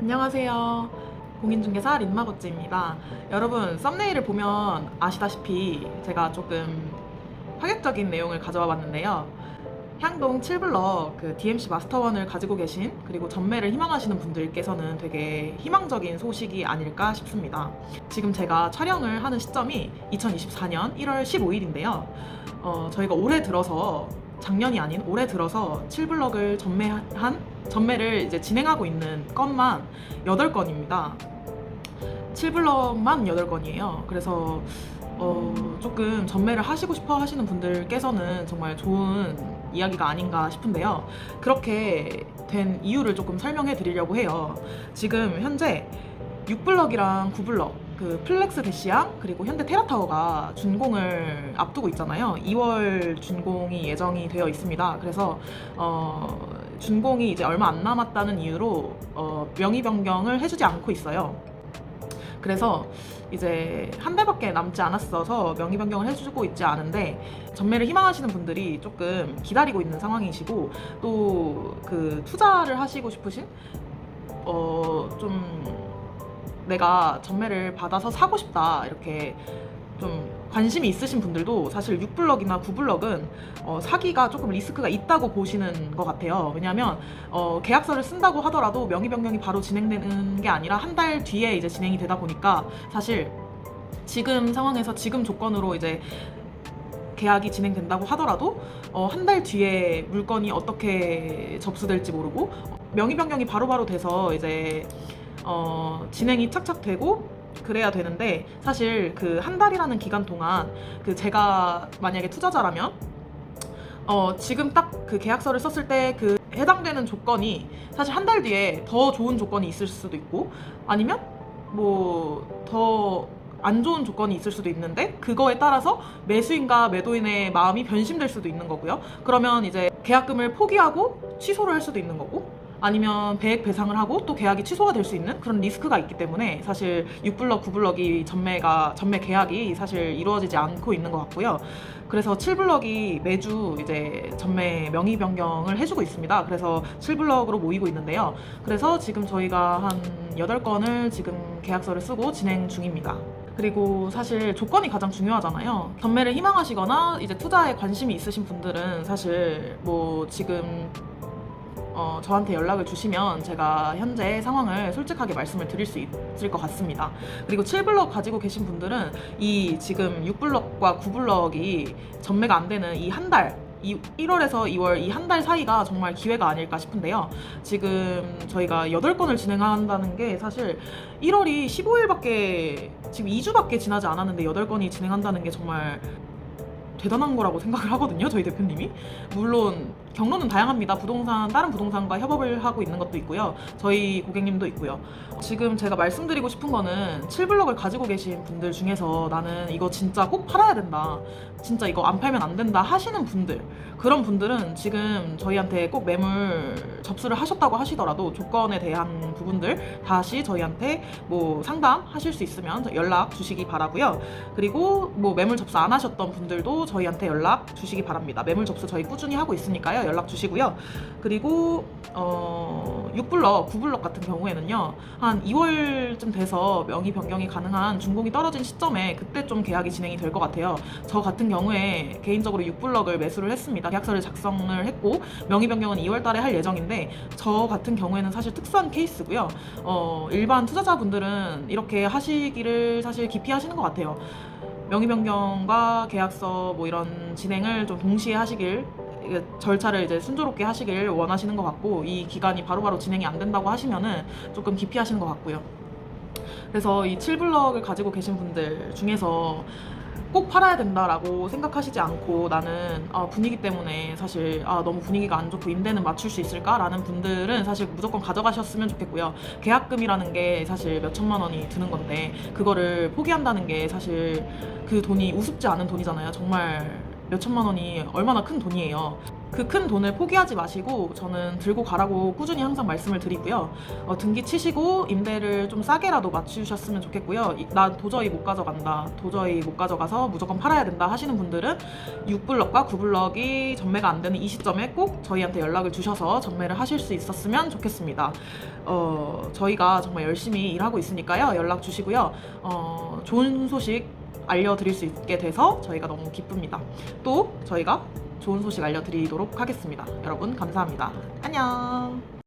안녕하세요. 공인중개사 린마고찌입니다. 여러분, 썸네일을 보면 아시다시피 제가 조금 파격적인 내용을 가져와 봤는데요. 향동 7블럭 그 DMC 마스터원을 가지고 계신 그리고 전매를 희망하시는 분들께서는 되게 희망적인 소식이 아닐까 싶습니다. 지금 제가 촬영을 하는 시점이 2024년 1월 15일인데요. 어, 저희가 올해 들어서 작년이 아닌 올해 들어서 7블럭을 전매한 전매를 이제 진행하고 있는 건만 8건입니다. 7블럭만 8건이에요. 그래서 어, 조금 전매를 하시고 싶어 하시는 분들께서는 정말 좋은 이야기가 아닌가 싶은데요. 그렇게 된 이유를 조금 설명해 드리려고 해요. 지금 현재 6블럭이랑 9블럭 그 플렉스 대시양 그리고 현대 테라타워가 준공을 앞두고 있잖아요. 2월 준공이 예정이 되어 있습니다. 그래서 어, 준공이 이제 얼마 안 남았다는 이유로 어, 명의 변경을 해주지 않고 있어요. 그래서 이제 한 달밖에 남지 않았어서 명의 변경을 해주고 있지 않은데 전매를 희망하시는 분들이 조금 기다리고 있는 상황이시고 또 그 투자를 하시고 싶으신 어좀 내가 전매를 받아서 사고 싶다 이렇게 좀 관심이 있으신 분들도 사실 6블럭이나 9블럭은 어, 사기가 조금 리스크가 있다고 보시는 것 같아요. 왜냐하면 어, 계약서를 쓴다고 하더라도 명의 변경이 바로 진행되는 게 아니라 한 달 뒤에 이제 진행이 되다 보니까 사실 지금 상황에서 지금 조건으로 이제 계약이 진행된다고 하더라도 어, 한 달 뒤에 물건이 어떻게 접수될지 모르고 명의 변경이 바로바로 돼서 이제 어, 진행이 착착 되고 그래야 되는데 사실 그 한 달이라는 기간 동안 그 제가 만약에 투자자라면 어, 지금 딱 그 계약서를 썼을 때 그 해당되는 조건이 사실 한 달 뒤에 더 좋은 조건이 있을 수도 있고 아니면 뭐 더 안 좋은 조건이 있을 수도 있는데 그거에 따라서 매수인과 매도인의 마음이 변심될 수도 있는 거고요. 그러면 이제 계약금을 포기하고 취소를 할 수도 있는 거고 아니면 배액 배상을 하고 또 계약이 취소가 될 수 있는 그런 리스크가 있기 때문에 사실 6블럭, 9블럭이 전매가 전매 계약이 사실 이루어지지 않고 있는 것 같고요. 그래서 7블럭이 매주 이제 전매 명의 변경을 해주고 있습니다. 그래서 7블럭으로 모이고 있는데요. 그래서 지금 저희가 한 8건을 지금 계약서를 쓰고 진행 중입니다. 그리고 사실 조건이 가장 중요하잖아요. 전매를 희망하시거나 이제 투자에 관심이 있으신 분들은 사실 뭐 지금 어, 저한테 연락을 주시면 제가 현재 상황을 솔직하게 말씀을 드릴 수 있을 것 같습니다. 그리고 7블럭 가지고 계신 분들은 이 지금 6블럭과 9블럭이 전매가 안 되는 이 한 달, 이 1월에서 2월 이 한 달 사이가 정말 기회가 아닐까 싶은데요. 지금 저희가 8건을 진행한다는 게 사실 1월이 15일밖에 지금 2주밖에 지나지 않았는데 8건이 진행한다는 게 정말 대단한 거라고 생각을 하거든요, 저희 대표님이. 물론 경로는 다양합니다. 부동산 다른 부동산과 협업을 하고 있는 것도 있고요. 저희 고객님도 있고요. 지금 제가 말씀드리고 싶은 거는 7블럭을 가지고 계신 분들 중에서 나는 이거 진짜 꼭 팔아야 된다. 진짜 이거 안 팔면 안 된다 하시는 분들. 그런 분들은 지금 저희한테 꼭 매물 접수를 하셨다고 하시더라도 조건에 대한 부분들 다시 저희한테 뭐 상담하실 수 있으면 연락 주시기 바라고요. 그리고 뭐 매물 접수 안 하셨던 분들도 저희한테 연락 주시기 바랍니다. 매물 접수 저희 꾸준히 하고 있으니까요. 연락 주시고요. 그리고 어 6블럭, 9블럭 같은 경우에는요. 한 2월쯤 돼서 명의 변경이 가능한 준공이 떨어진 시점에 그때 좀 계약이 진행이 될 것 같아요. 저 같은 경우에 개인적으로 6블럭을 매수를 했습니다. 계약서를 작성을 했고 명의 변경은 2월 달에 할 예정인데 저 같은 경우에는 사실 특수한 케이스고요. 어, 일반 투자자분들은 이렇게 하시기를 사실 기피하시는 것 같아요. 명의 변경과 계약서 뭐 이런 진행을 좀 동시에 하시길 절차를 이제 순조롭게 하시길 원하시는 것 같고 이 기간이 바로바로 진행이 안 된다고 하시면은 조금 기피하시는 것 같고요. 그래서 이 7블럭을 가지고 계신 분들 중에서 꼭 팔아야 된다라고 생각하시지 않고 나는 아, 분위기 때문에 사실 아, 너무 분위기가 안 좋고 임대는 맞출 수 있을까라는 분들은 사실 무조건 가져가셨으면 좋겠고요. 계약금이라는 게 사실 몇 천만 원이 드는 건데 그거를 포기한다는 게 사실 그 돈이 우습지 않은 돈이잖아요. 정말 몇 천만 원이 얼마나 큰 돈이에요. 그 큰 돈을 포기하지 마시고 저는 들고 가라고 꾸준히 항상 말씀을 드리고요. 어, 등기 치시고 임대를 좀 싸게라도 맞추셨으면 좋겠고요. 이- 나 도저히 못 가져간다. 도저히 못 가져가서 무조건 팔아야 된다 하시는 분들은 6블럭과 9블럭이 전매가 안 되는 이 시점에 꼭 저희한테 연락을 주셔서 전매를 하실 수 있었으면 좋겠습니다. 어, 저희가 정말 열심히 일하고 있으니까요. 연락 주시고요. 어, 좋은 소식 알려드릴 수 있게 돼서 저희가 너무 기쁩니다. 또 저희가 좋은 소식 알려드리도록 하겠습니다. 여러분 감사합니다. 안녕.